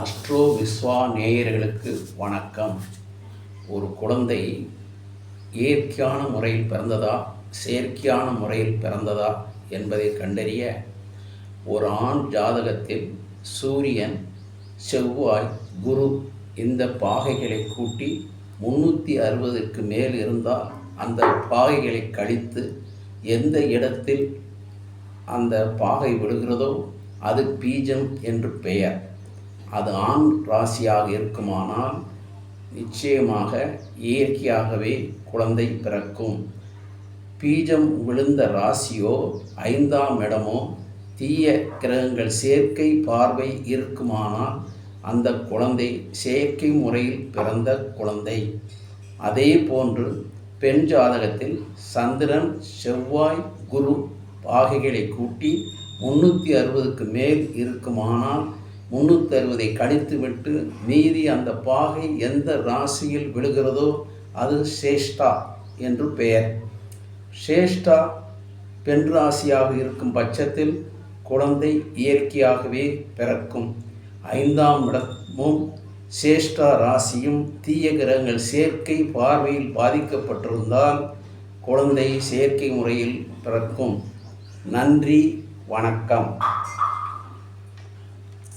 Astro Vishwa நேயர்களுக்கு வணக்கம். ஒரு குழந்தை இயற்கையான முறையில் பிறந்ததா செயற்கையான முறையில் பிறந்ததா என்பதை கண்டறிய ஒரு ஆண் ஜாதகத்தில் சூரியன் செவ்வாய் குரு இந்த பாகைகளை கூட்டி முன்னூற்றி அறுபதுக்கு மேல் இருந்தால் அந்த பாகைகளை கழித்து எந்த இடத்தில் அந்த பாகை விழுகிறதோ அது பீஜம் என்று பெயர். அது ஆண் ராசியாக இருக்குமானால் நிச்சயமாக இயற்கையாகவே குழந்தை பிறக்கும். பீஜம் விழுந்த ராசியோ ஐந்தாம் இடமோ தீய கிரகங்கள் சேர்க்கை பார்வை இருக்குமானால் அந்த குழந்தை செயற்கை முறையில் பிறந்த குழந்தை. அதே போன்று பெண் ஜாதகத்தில் சந்திரன் செவ்வாய் குரு பாகைகளை கூட்டி முன்னூற்றி அறுபதுக்கு மேல் இருக்குமானால் முன்னூற்றி அறுபதை கழித்துவிட்டு மீதி அந்த பாகை எந்த ராசியில் விழுகிறதோ அது சேஷ்டா என்று பெயர். சேஷ்டா பெண் ராசியாக இருக்கும் பட்சத்தில் குழந்தை இயற்கையாகவே பிறக்கும். ஐந்தாம் இடமும் சேஷ்டா ராசியும் தீய கிரகங்கள் சேர்க்கை பார்வையில் பாதிக்கப்பட்டிருந்தால் குழந்தை செயற்கை முறையில் பிறக்கும். நன்றி வணக்கம்.